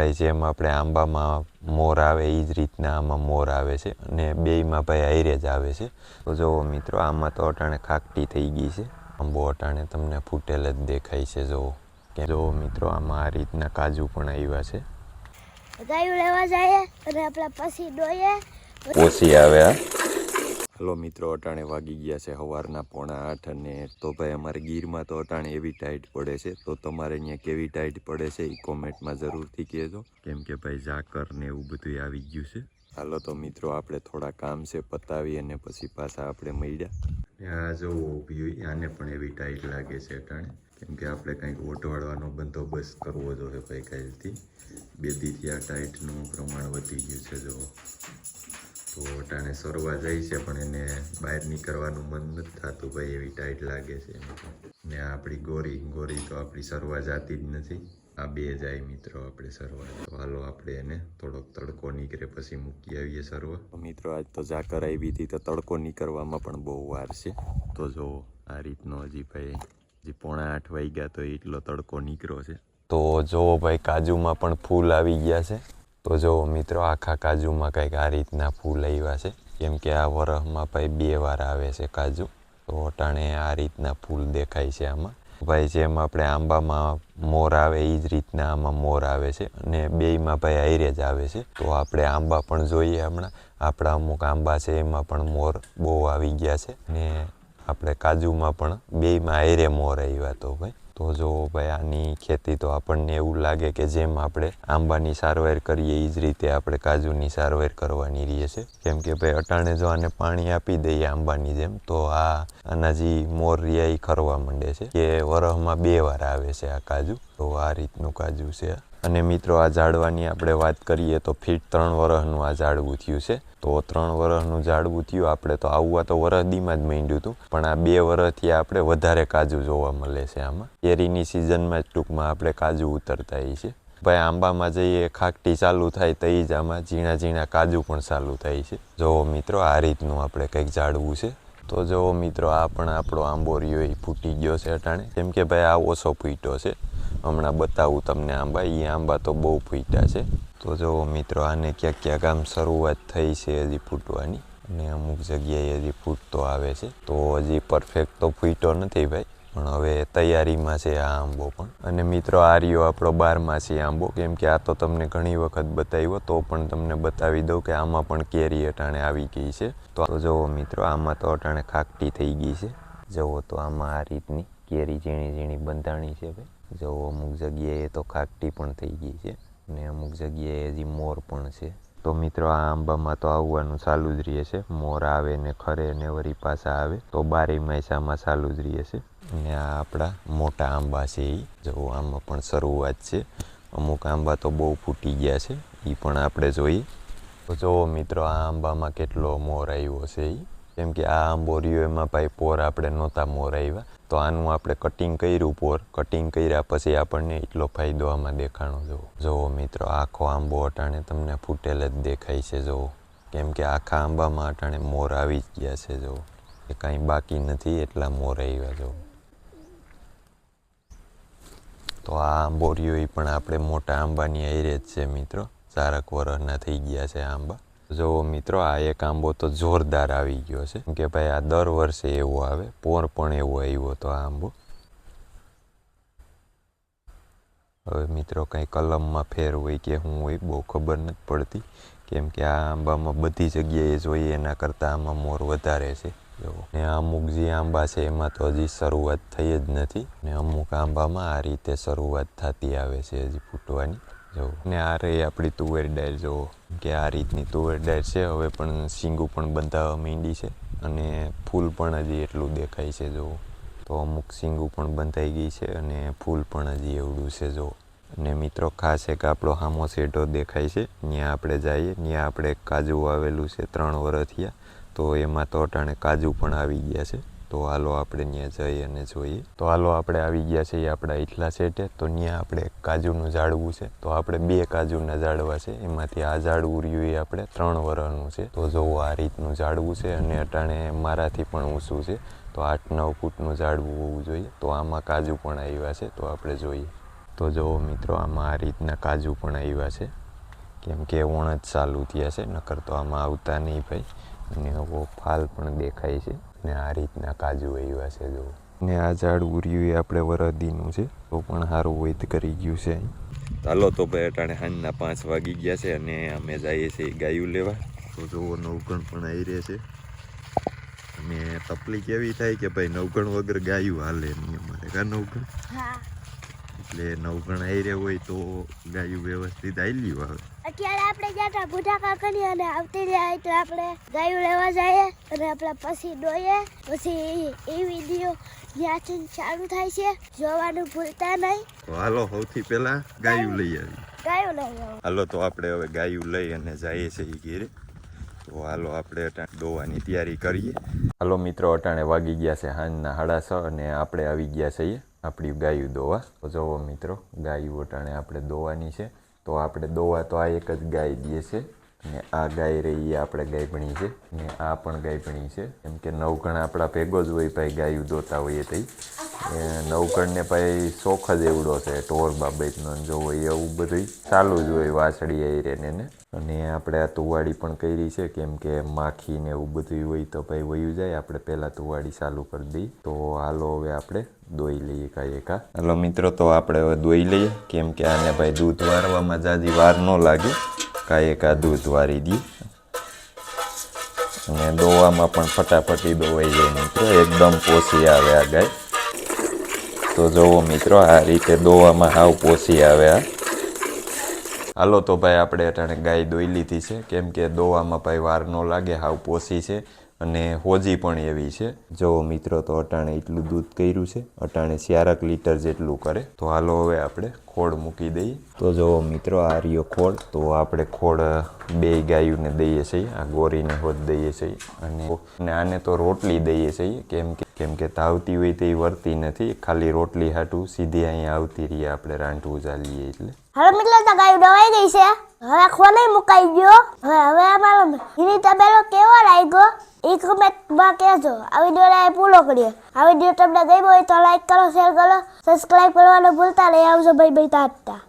ભાઈ જેમ આપણે આંબામાં મોર આવે એ જ રીતના આમાં મોર આવે છે અને બેયમાં ભાઈ આયરે જ આવે છે. તો જુઓ મિત્રો આમાં તો અટાણે ખાકટી થઈ ગઈ છે. આંબો અટાણે તમને ફૂટેલ જ દેખાય છે જુઓ. કે જુઓ મિત્રો આમાં આ રીતના કાજુ પણ આવ્યા છે. ગાયું લેવા જઈએ અને આપણે પછી ડોઈએ. ઓછી આવે આ હલો મિત્રો અટાણે વાગી ગયા છે સવારના પોણા આઠ અને તો ભાઈ અમારે ગીરમાં તો અટાણે એવી ટાઈટ પડે છે. તો તમારે અહીંયા કેવી ટાઈટ પડે છે એ કોમેન્ટમાં જરૂરથી કહેજો. કેમ કે ભાઈ ઝાકર ને એવું બધું આવી ગયું છે. હાલો તો મિત્રો આપણે થોડા કામ છે પતાવી અને પછી પાછા આપણે મળ્યા. આ જોવો ઊભી હોય આને પણ એવી ટાઈટ લાગે છે અટાણે. કેમ કે આપણે કંઈક ઓટવાડવાનો બંદોબસ્ત કરવો જોઈએ ભાઈ કાલથી. બે દીથી આ ટાઈટનું પ્રમાણ વધી ગયું છે જો તો અટાણે સરવા જાય છે, પણ એને બહાર નીકળવાનું મન નથી થતું ભાઈ, એવી ટાઈટ લાગે છે ને આપણી ગોરી ગોરી તો આપણી સરવા જાતી જ નથી. આ બે જાય મિત્રો આપણે સરવા. તો હાલો આપણે એને થોડોક તડકો નીકળે પછી મૂકી આવીએ સરવા. મિત્રો, આજ તો ઝાકર આવી હતી તો તડકો નીકળવામાં પણ બહુ વાર છે. તો જો, આ રીતનો હજી ભાઈ, હજી પોણા આઠ વાગ્યા તો એટલો તડકો નીકળ્યો છે. તો જો ભાઈ, કાજુમાં પણ ફૂલ આવી ગયા છે. તો જો મિત્રો આખા કાજુમાં કંઈક આ રીતના ફૂલ આવ્યા છે, કેમ કે આ વરસમાં ભાઈ બે વાર આવે છે કાજુ. તો અટાણે આ રીતના ફૂલ દેખાય છે આમાં. ભાઈ જેમ આપણે આંબામાં મોર આવે એ જ રીતના આમાં મોર આવે છે અને બેયમાં ભાઈ આયરે જ આવે છે. તો આપણે આંબા પણ જોઈએ હમણાં. આપણા અમુક આંબા છે, એમાં પણ મોર બહુ આવી ગયા છે. ને આપણે કાજુમાં પણ બેયમાં આયરે મોર આવ્યા તો ભાઈ. તો જો ભાઈ આની ખેતી તો આપણને એવું લાગે કે જેમ આપણે આંબાની સારવાર કરીએ એ જ રીતે આપણે કાજુની સારવાર કરવાની રહીએ છે કેમ કે ભાઈ અટાણે જો આને પાણી આપી દઈએ આંબાની જેમ, તો આ આના જે મોર રહ્યા એ ખરવા માંડે છે કે વરહમાં બે વાર આવે છે આ કાજુ તો આ રીતનું કાજુ છે આ. અને મિત્રો, આ ઝાડવાની આપણે વાત કરીએ તો ફીટ ત્રણ વરહનું આ ઝાડવું થયું છે. તો ત્રણ વરહનું ઝાડવું થયું, આપણે તો આવવા તો વરહદીમાં જ માંડ્યું હતું. પણ આ બે વરહથી આપણે વધારે કાજુ જોવા મળે છે આમાં. કેરીની સિઝનમાં જ ટૂંકમાં આપણે કાજુ ઉતરતા હોય છે. ભાઈ, આંબામાં જઈએ ખાકટી ચાલુ થાય તો એ જ આમાં ઝીણા ઝીણા કાજુ પણ ચાલુ થાય છે. જો મિત્રો, આ રીતનું આપણે કંઈક ઝાડવું છે. તો જો મિત્રો, આ પણ આપણો આંબો રહ્યો એ ફૂટી ગયો છે અટાણે. કેમ કે ભાઈ, આ ઓછો ફૂટ્યો છે. હમણાં બતાવું તમને આંબા એ આંબા તો બહુ ફૂટ્યા છે. તો જો મિત્રો, આને ક્યાંક ક્યાંક આમ શરૂઆત થઈ છે હજી ફૂટવાની? અને અમુક જગ્યાએ હજી ફૂટતો આવે છે. તો હજી પરફેક્ટ તો ફૂટ્યો નથી ભાઈ, પણ હવે તૈયારીમાં છે આ આંબો પણ. અને મિત્રો, આ રહ્યો આપણો બારમાસી આંબો. કેમ કે આ તો તમને ઘણી વખત બતાવ્યો, તો પણ તમને બતાવી દઉં કે આમાં પણ કેરી અટાણે આવી ગઈ છે. તો જુઓ મિત્રો, આમાં તો અટાણે ખાકટી થઈ ગઈ છે. જુઓ તો આમાં આ રીતની કેરી ઝીણી ઝીણી બંધાણી છે ભાઈ. જુઓ અમુક જગ્યાએ તો ખાકટી પણ થઈ ગઈ છે ને અમુક જગ્યાએ હજી મોર પણ છે. તો મિત્રો, આ આંબામાં તો આવવાનું ચાલુ જ રહે છે. મોર આવે ને ખરે ને વરી પાછા આવે, તો બારે માસામાં ચાલુ જ રહે છે. ને આ આપણા મોટા આંબા છે એ જો આમાં પણ શરૂઆત છે. અમુક આંબા તો બહુ ફૂટી ગયા છે એ પણ આપણે જોઈએ. તો જુઓ મિત્રો, આ આંબામાં કેટલો મોર આવ્યો છે એ કેમ કે આ આંબો રહ્યો એમાં ભાઈ પોર આપણે નહોતા મોર આવ્યા. તો આનું આપણે કટિંગ કર્યું પોર કટિંગ કર્યા પછી આપણને એટલો ફાયદો આમાં દેખાણો જુઓ જુઓ મિત્રો, આખો આંબો અટાણે તમને ફૂટેલ જ દેખાય છે જુઓ કેમ કે આખા આંબામાં અટાણે મોર આવી જ ગયા છે જુઓ એ કાંઈ બાકી નથી, એટલા મોર આવ્યા જુઓ તો આ આંબો રહ્યો પણ આપણે મોટા આંબાની આઈ જ છે, મિત્રો. ચારક વરસના થઈ ગયા છે આંબા. જો મિત્રો, આ એક આંબો તો જોરદાર આવી ગયો છે. કે ભાઈ, આ દર વર્ષે એવો આવે. પોર પણ એવો આવ્યો તો આ આંબો. હવે મિત્રો, કંઈ કલમમાં ફેર હોય કે હું હોય, બહુ ખબર નથી પડતી. કેમ કે આ આંબામાં બધી જગ્યાએ જોઈએ એના કરતાં આમાં મોર વધારે છે. ને અમુક જે આંબા છે, એમાં તો હજી શરૂઆત થઈ જ નથી. ને અમુક આંબામાં આ રીતે શરૂઆત થતી આવે છે, હજી ફૂટવાની. જો, ને આ રહી આપણી તુવેર ડાળ જો, કે આ રીતની તુવેર ડાળ છે. હવે પણ શીંગું પણ બંધાવા માંડી છે અને ફૂલ પણ હજી એટલું દેખાય છે, જો. તો અમુક શીંગું પણ બંધાઈ ગઈ છે અને ફૂલ પણ હજી એવડું છે, જો. અને મિત્રો, ખાસ એક આપણો હામો સેઢો દેખાય છે. ત્યાં આપણે જઈએ ત્યાં આપણે કાજુ આવેલું છે ત્રણ વર્ષ થયા, તો એમાં તો અટાણે કાજુ પણ આવી ગયા છે. તો હાલો આપણે ત્યાં જઈએ અને જોઈએ. તો હાલો આપણે આવી ગયા છીએ આપણા એટલા સેટે તો ત્યાં આપણે કાજુનું ઝાડવું છે. તો આપણે બે કાજુના ઝાડવા છે. એમાંથી આ ઝાડવું રહ્યું એ આપણે ત્રણ વરણનું છે. તો જોવો આ રીતનું ઝાડવું છે અને અટાણે મારાથી પણ ઊંચું છે. તો આઠ નવ ફૂટનું ઝાડવું હોવું જોઈએ. તો આમાં કાજુ પણ આવ્યા છે. તો આપણે જોઈએ. તો જુઓ મિત્રો, આમાં આ રીતના કાજુ પણ આવ્યા છે. કેમ કે ઓણ જ ચાલુ થયા છે. નકર તો આમાં આવતા નહીં ભાઈ. અને એવો ફાલ પણ દેખાય છે. ને આ રીતના કાજુ આવ્યા છે જો. ને આ ઝાડ ઉર્યું એ આપણે વરદીનું છે તો પણ સારું વૈદ કરી ગયું છે ચાલો તો ભાઈ અટાણે સાંજના પાંચ વાગી ગયા છે અને અમે જઈએ છીએ ગાયું લેવા. તો જુઓ નવગણ પણ આવી રહે છે. અને તકલીફ એવી થાય કે ભાઈ નવગણ વગર ગાયું હાલે નહીં અમારે કા નવગણ? હા. એટલે નવગણ આયરે હોય તો ગાયું વ્યવસ્થિત આવેલી હોય અત્યારે આપણે હતા બુઢા કાકાની અને આવતી જાય એટલે આપણે ગાયું લેવા જઈએ અને આપણે પછી દોઈએ પછી એ વીડિયો જ્યાંથી ચાલુ થાય છે જોવાનું ભૂલતા નહીં. તો હાલો સૌથી પહેલા ગાયું લઈ આવી. ગાયું લઈ આવી. હાલો તો આપણે હવે ગાયું લઈ અને જઈએ છીએ ઘેરે. તો હાલો આપણે અટાણે દોવાની તૈયારી કરીએ. હાલો મિત્રો અટાણે વાગી ગયા છે સાંજના સાડા છ અને આપણે આવી ગયા છીએ આપણી ગાયું દોવા. તો જુઓ મિત્રો, ગાયું અટાણે આપણે દોવાની છે. તો આપણે દોવા તો આ એક જ ગાય દે છે. અને આ ગાય રહી એ આપણે ગાય ભણી છે ને આ પણ ગાય ભણી છે. એમ કે નવકણ આપણા ભેગો જ હોય ભાઈ ગાયું દોતા હોઈએ તઈ. નવકણને ભાઈ શોખ જ એવડો છે, ઢોર બાબતનો જો હોય એવું બધું ચાલુ જ હોય વાસળી આયરે ને અને આપણે આ તુવાડી પણ કરી છે, કેમ કે માખી ને એવું બધું હોય તો ભાઈ વયું જાય, આપણે પહેલાં તુવાડી ચાલુ કરી દઈએ તો હાલો હવે આપણે દોઈ લઈએ કાંઈ એકા. હાલો મિત્રો, તો આપણે હવે દોઈ લઈએ, કેમ કે આને ભાઈ દૂધ વારવામાં જાજી વાર ન લાગે. કાંઈ એકા દૂધ વારી દઈએ અને દોવામાં પણ ફટાફટી દોવાઈ જાય મિત્રો, એકદમ પોસી આવે આ ગાય. તો જુઓ મિત્રો, આ રીતે દોવામાં હાવ પોસી આવે આ. હાલો તો ભાઈ, આપણે અટાણે ગાય દોઈ લીધી છે. કેમ કે દોવામાં ભાઈ વાર ન લાગે, હાવ પોસી છે. અને હોજી પણ એવી છે. જો મિત્રો તો અટાણે એટલું દૂધ કર્યું છે, અટાણે ચારક લીટર જેટલું કરે. તો હાલો હવે આપણે ખોળ મૂકી દઈએ. તો જો મિત્રો આ રહ્યો ખોળ, તો આપણે ખોળ બે ગાયુંને દઈએ છીએ, આ ગોરીને હોત દઈએ છીએ. અને આને તો રોટલી દઈએ છીએ, કેમ કે કેમ કે તાવતી હોય તે વર્તી નથી. ખાલી રોટલી હાટું સીધી અહીંયા આવતી રહીએ આપણે રાંધવું ચાલીએ એટલે. હવે મિત્રો તો ગાયું દવાઈ ગઈ છે. હવે ખોલે મુકાઈ ગયો. હવે હવે અમારો હિની તબેલો કેવો લાગ્યો? એ કમેન્ટમાં કહેજો. આ વિડીયોને પૂરો કરીએ. આ વીડિયો તમને ગમ્યો હોય તો લાઈક કરો શેર કરો સબસ્ક્રાઈબ કરવાનું ભૂલતા નહીં. આવજો ભાઈ ભાઈ તાતા